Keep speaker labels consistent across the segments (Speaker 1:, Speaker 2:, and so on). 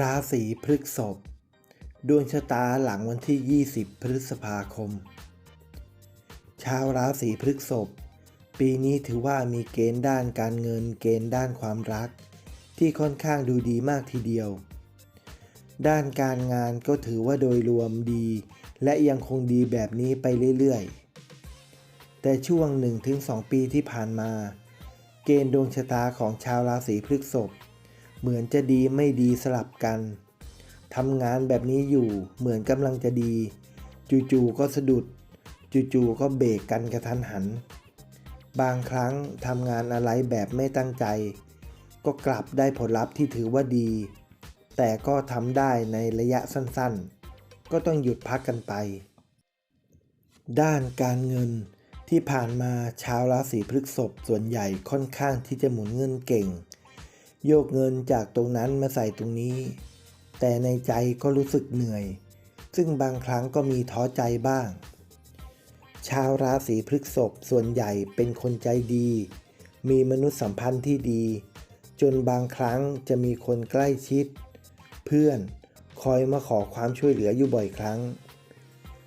Speaker 1: ราศีพฤษภดวงชะตาหลังวันที่ 20 พฤษภาคม ชาวราศีพฤษภปีนี้ถือว่ามีเกณฑ์ด้านการเงิน เกณฑ์ด้านความรัก ที่ค่อนข้างดูดีมากทีเดียว ด้านการงานก็ถือว่าโดยรวมดี และยังคงดีแบบนี้ไปเรื่อยๆ แต่ช่วง 1-2 ปีที่ผ่านมา เกณฑ์ดวงชะตาของชาวราศีพฤษภ เหมือนจะดีไม่ดีสลับกันทำงานแบบนี้อยู่เหมือนกำลังจะดี จู่ๆก็สะดุด จู่ๆก็เบรกกันกระทันหัน บางครั้งทำงานอะไรแบบไม่ตั้งใจ ก็กลับได้ผลลัพธ์ที่ถือว่าดี แต่ก็ทำได้ในระยะสั้นๆ ก็ต้องหยุดพักกันไป ด้านการเงินที่ผ่านมาชาวราศีพฤษภส่วนใหญ่ค่อนข้างที่จะหมุนเงินเก่ง โยกเงินจากตรงนั้นมาใส่ตรงนี้ แต่ในใจก็รู้สึกเหนื่อย ซึ่งบางครั้งก็มีท้อใจบ้าง ชาวราศีพฤษภส่วนใหญ่เป็นคนใจดี มีมนุษยสัมพันธ์ที่ดี จนบางครั้งจะมีคนใกล้ชิด เพื่อนคอยมาขอความช่วยเหลืออยู่บ่อยครั้ง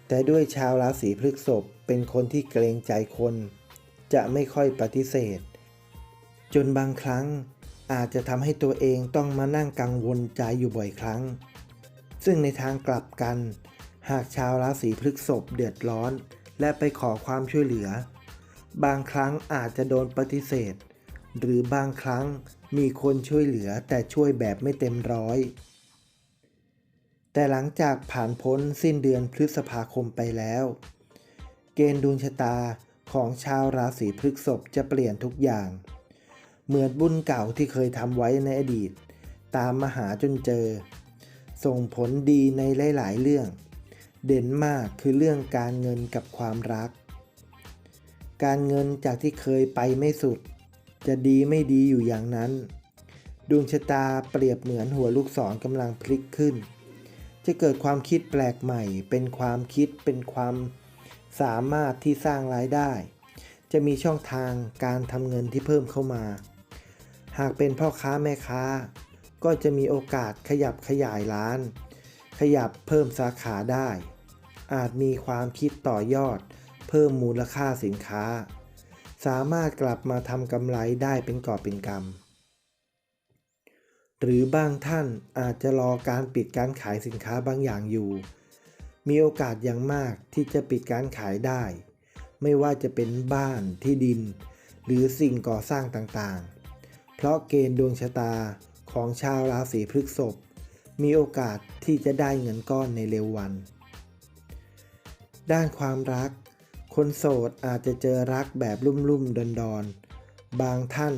Speaker 1: แต่ด้วยชาวราศีพฤษภเป็นคนที่เกรงใจคน จะไม่ค่อยปฏิเสธ จนบางครั้ง อาจจะทำให้ตัวเองต้องมานั่งกังวลใจอยู่บ่อยครั้ง ซึ่งในทางกลับกัน หากชาวราศีพฤษภเดือดร้อน และไปขอความช่วยเหลือ บางครั้งอาจจะโดนปฏิเสธ หรือบางครั้งมีคนช่วยเหลือแต่ช่วยแบบไม่เต็มร้อย แต่หลังจากผ่านพ้นสิ้นเดือนพฤษภาคมไปแล้ว เกณฑ์ดวงชะตาของชาวราศีพฤษภจะเปลี่ยนทุกอย่าง เหมือนบุญเก่าที่เคยทำไว้ในอดีต ตามมาหาจนเจอ ส่งผลดีในหลาย ๆ เรื่อง เด่นมากคือเรื่องการเงินกับความรัก การเงินจากที่เคยไปไม่สุด จะดีไม่ดีอยู่อย่างนั้น ดวงชะตาเปรียบเหมือนหัวลูกศรกำลังพลิกขึ้น จะเกิดความคิดแปลกใหม่ เป็นความคิดเป็นความสามารถที่สร้างรายได้ จะมีช่องทางการทำเงินที่เพิ่มเข้ามา หากเป็นพ่อค้าแม่ค้า ก็จะมีโอกาสขยับขยายร้าน ขยับเพิ่มสาขาได้ อาจมีความคิดต่อยอด เพิ่มมูลค่าสินค้า สามารถกลับมาทำกำไรได้เป็นกอบเป็นกำหรือบางท่านอาจจะรอการปิดการขายสินค้าบางอย่างอยู่ มีโอกาสอย่างมากที่จะปิดการขายได้ ไม่ว่าจะเป็นบ้านที่ดิน หรือสิ่งก่อสร้างต่างๆ ราะเกณฑ์ดวงชะตาของชาวราศีพฤษภมีโอกาสที่จะได้เงินก้อนในเร็ววัน ด้านความรัก คนโสดอาจจะเจอรักแบบลุ่มๆดอนๆบางท่าน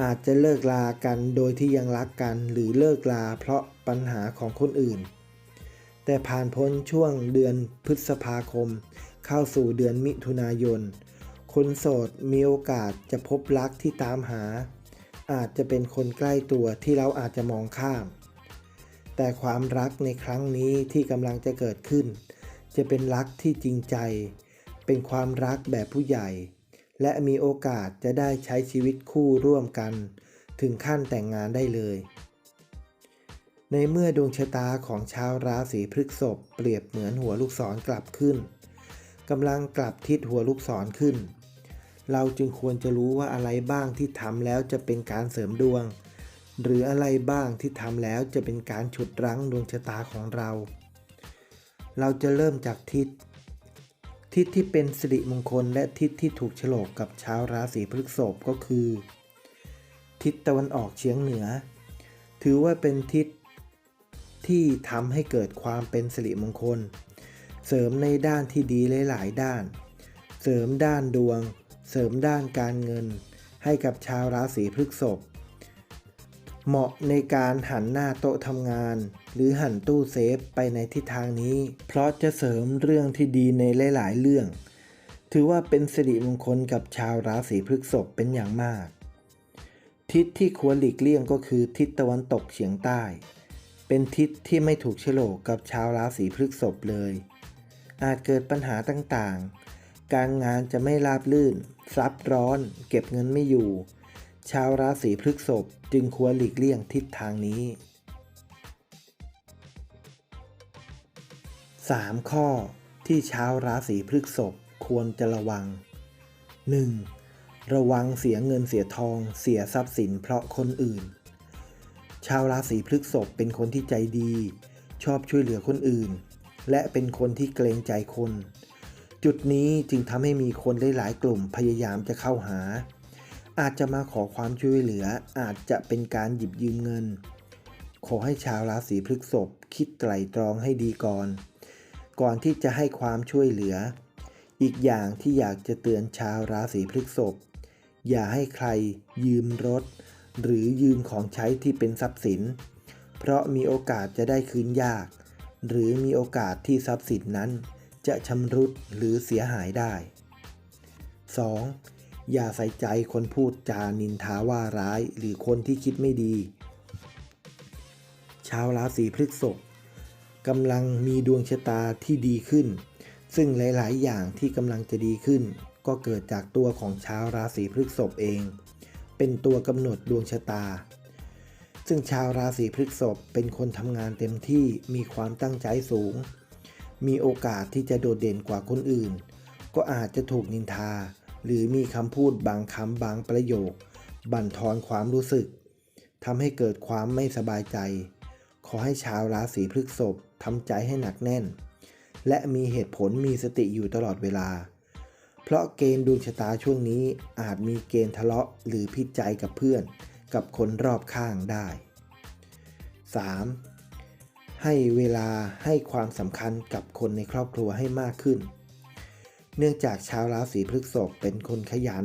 Speaker 1: อาจจะเลิกลากันโดยที่ยังรักกันหรือเลิกลาเพราะปัญหาของคนอื่น แต่ผ่านพ้นช่วงเดือนพฤษภาคม เข้าสู่เดือนมิถุนายน คนโสดมีโอกาสจะพบรักที่ตามหา อาจจะเป็นคนใกล้ตัวที่เราอาจจะมองข้าม แต่ความรักในครั้งนี้ที่กำลังจะเกิดขึ้น จะเป็นรักที่จริงใจ เป็นความรักแบบผู้ใหญ่ และมีโอกาสจะได้ใช้ชีวิตคู่ร่วมกัน ถึงขั้นแต่งงานได้เลย ในเมื่อดวงชะตาของชาวราศีพฤษภเปรียบเหมือนหัวลูกศรกลับขึ้นกำลังกลับทิศหัวลูกศรขึ้น เราจึงควรจะรู้ว่าอะไรบ้างที่ทำแล้วจะเป็นการเสริมดวง หรืออะไรบ้างที่ทำแล้วจะเป็นการฉุดรั้งดวงชะตาของเรา เราจะเริ่มจากทิศ ทิศที่เป็นสิริมงคลและทิศที่ถูกฉลกกับชาวราศีพฤษภก็คือ ทิศตะวันออกเฉียงเหนือ ถือว่าเป็นทิศที่ทำให้เกิดความเป็นสิริมงคล เสริมในด้านที่ดีหลาย ๆ ด้าน เสริมด้านดวง เสริมด้านการเงิน ให้กับชาวราศีพฤษภเหมาะในการหันหน้าโต๊ะทำงาน หรือหันตู้เซฟไปในทิศทางนี้ เพราะจะเสริมเรื่องที่ดีในหลายๆ เรื่อง ถือว่าเป็นสิริมงคลกับชาวราศีพฤษภเป็นอย่างมาก ทิศที่ควรหลีกเลี่ยงก็คือทิศตะวันตกเฉียงใต้ เป็นทิศที่ไม่ถูกโฉลกกับชาวราศีพฤษภเลย อาจเกิดปัญหาต่างๆ การงานจะไม่ราบลื่นซับร้อน เก็บเงินไม่อยู่ ชาวราศีพฤกษภจึงควรหลีกเลี่ยงทิศทางนี้ 3 ข้อที่ชาวราศีพฤกษภควรจะระวัง 1. ระวังเสียเงินเสียทอง เสียทรัพย์สินเพราะคนอื่น ชาวราศีพฤกษภเป็นคนที่ใจดี ชอบช่วยเหลือคนอื่น และเป็นคนที่เกรงใจคน จุดนี้จึงทำให้มีคนหลายๆกลุ่มพยายามจะเข้าหา อาจจะมาขอความช่วยเหลืออาจจะเป็นการหยิบยืมเงิน ขอให้ชาวราศีพฤษภคิดไตร่ตรองให้ดีก่อน ก่อนที่จะให้ความช่วยเหลือ อีกอย่างที่อยากจะเตือนชาวราศีพฤษภอย่าให้ใครยืมรถ หรือยืมของใช้ที่เป็นทรัพย์สิน เพราะมีโอกาสจะได้คืนยาก หรือมีโอกาสที่ทรัพย์สินนั้น จะชำรุดหรือเสียหายได้ 2. อย่าใส่ใจคนพูดจานินทาว่าร้ายหรือคนที่คิดไม่ดี ชาวราศีพฤษภกำลังมีดวงชะตาที่ดีขึ้น ซึ่งหลาย ๆ อย่างที่กำลังจะดีขึ้น ก็เกิดจากตัวของชาวราศีพฤษภเอง เป็นตัวกำหนดดวงชะตา ซึ่งชาวราศีพฤษภเป็นคนทำงานเต็มที่มีความตั้งใจสูง มีโอกาสที่จะโดดเด่นกว่าคนอื่น ก็อาจจะถูกนินทา หรือมีคำพูดบางคำบางประโยค บั่นทอนความรู้สึกทำให้เกิดความไม่สบายใจ ขอให้ชาวราศีพฤษภทำใจให้หนักแน่น และมีเหตุผลมีสติอยู่ตลอดเวลา เพราะเกณฑ์ดวงชะตาช่วงนี้อาจมีเกณฑ์ทะเลาะหรือผิดใจกับเพื่อน กับคนรอบข้างได้ 3. ให้เวลาให้ความสำคัญกับคนในครอบครัวให้มากขึ้น เนื่องจากชาวราศีพฤษภเป็นคนขยัน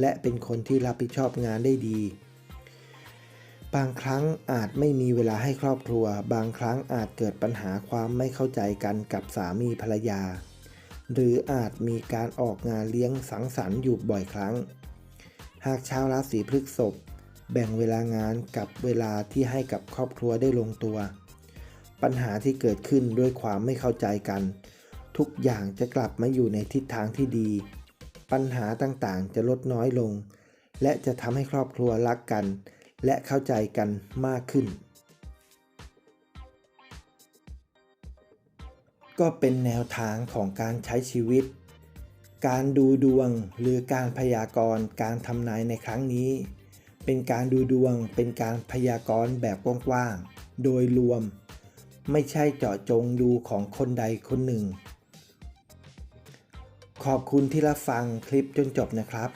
Speaker 1: และเป็นคนที่รับผิดชอบงานได้ดี บางครั้งอาจไม่มีเวลาให้ครอบครัว บางครั้งอาจเกิดปัญหาความไม่เข้าใจกันกับสามีภรรยา หรืออาจมีการออกงานเลี้ยงสังสรรค์อยู่บ่อยครั้ง หากชาวราศีพฤษภแบ่งเวลางานกับเวลาที่ให้กับครอบครัวได้ลงตัว ปัญหาที่เกิดขึ้นด้วยความไม่เข้าใจกัน ทุกอย่างจะกลับมาอยู่ในทิศทางที่ดี ปัญหาต่างๆ จะลดน้อยลง และจะทำให้ครอบครัวรักกัน และเข้าใจกันมากขึ้น ก็เป็นแนวทางของการใช้ชีวิต การดูดวงหรือการพยากรณ์การทำนายในครั้งนี้ เป็นการดูดวงเป็นการพยากรณ์แบบกว้างๆโดยรวม ไม่ใช่เจาะจงดูของคนใดคนหนึ่ง ขอบคุณที่รับฟังคลิปจนจบนะครับ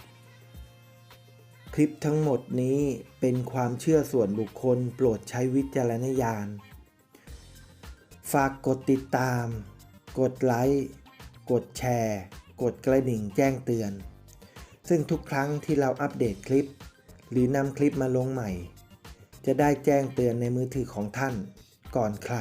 Speaker 1: คลิปทั้งหมดนี้เป็นความเชื่อส่วนบุคคลโปรดใช้วิจารณญาณ ฝากกดติดตาม กดไลค์ กดแชร์ กดกระดิ่งแจ้งเตือน ซึ่งทุกครั้งที่เราอัปเดตคลิป หรือนำคลิปมาลงใหม่ จะได้แจ้งเตือนในมือถือของท่าน ก่อนใคร